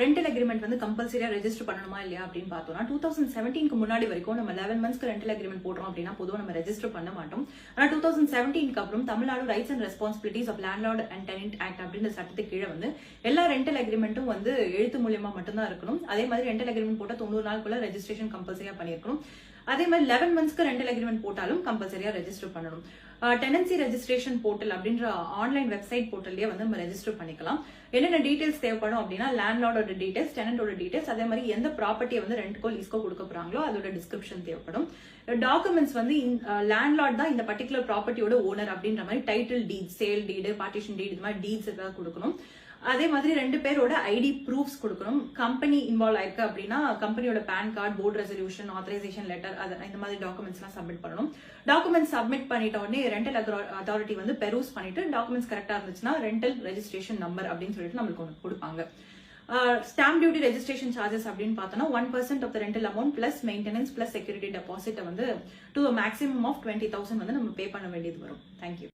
Rental agreement வந்து கம்பல்சரியா register பண்ணணுமா இல்லையா அப்படின்னு பார்த்தோம்னா டூ தௌசண்ட் செவன்டீனுக்கு முன்னாடி வரைக்கும் நம்ம லெவன் மந்த்ஸ்க்கு ரெண்டல் அக்ரிமெண்ட் போடுறோம் அப்படின்னா பொதுவாக நம்ம ரெஜிஸ்டர் பண்ண மாட்டோம். ஆனால் டூ தௌசண்ட் செவன்டீனுக்கு அப்புறம் Tamil Nadu rights and responsibilities of landlord and tenant act அப்படின்ற சட்டத்துக்கு கீழே வந்து எல்லா ரெண்டல் அக்ரிமெண்ட்டும் வந்து எழுத்து மூலியமா மட்டும்தான் இருக்கணும். அதே மாதிரி ரெண்டல் அக்ரிமெண்ட் போட்டால் தொண்ணூறு நாளுக்குள்ள ரெஜிஸ்ட்ரேஷன் கம்பல்சரியா பண்ணியிருக்கணும். அதே மாதிரி லெவன் மந்த்ஸ்க்கு ரெண்டல் அக்ரிமெண்ட் போட்டாலும் கம்பல்சரியா ரெஜிஸ்டர் பண்ணணும். டெனன்சி ரெஜிஸ்ட்ரேஷன் போர்ட்டல் அப்படின்ற ஆன்லைன் வெப்சைட் போர்ட்டல்லேயே வந்து நம்ம ரெஜிஸ்டர் பண்ணிக்கலாம். என்னென்ன டீடைல்ஸ் தேவைப்படும் அப்படின்னா லேண்ட்லார்டோட டீடைல்ஸ் டெனண்டோட டீடைல்ஸ் அதே மாதிரி எந்த ப்ராப்பர்ட்டியை வந்து ரெண்ட்கோ லீஸ்க்கோ கொடுக்க போறாங்களோ அதோட டிஸ்கிரிப்ஷன் தேவைப்படும். டாக்குமெண்ட்ஸ் வந்து லேண்ட்லார்ட் தான் இந்த பர்டிகுலர் ப்ராப்பர்ட்டியோட ஓனர் அப்படின்ற மாதிரி title deed sale deed partition deed இது மாதிரி டீட்ஸ் ஏதாவது கொடுக்கணும். அதே மாதிரி ரெண்டு பேரோட ஐடி ப்ரூஃப்ஸ் கொடுக்கணும். கம்பெனி இன்வால்வ் ஆயிருக்கு அப்படின்னா கம்பெனியோட PAN card board resolution authorization letter அது இந்த மாதிரி டாக்குமெண்ட்ஸ்லாம் சப்மிட் பண்ணணும். டாக்குமெண்ட்ஸ் சப்மிட் பண்ணிட்ட உடனே ரெண்டல் அத்தாரிட்டி வந்து பெரூஸ் பண்ணிட்டு டாக்குமெண்ட்ஸ் கரெக்டாக இருந்துச்சுன்னா ரெண்டல் ரெஜிஸ்ட்ரேஷன் நம்பர் அப்படின்னு சொல்லிட்டு நம்மளுக்கு ஒன்று கொடுப்பாங்க. ஸ்டாம்ப் டியூட்டி ரெஜிஸ்ட்ரேஷன் சார்ஜஸ் அப்படின்னு பார்த்தோம்னா one percent of the rental amount plus maintenance plus security டெபாசிட்டை வந்து to maximum of twenty thousand வந்து நம்ம பே பண்ண வேண்டியது வரும். தேங்க்யூ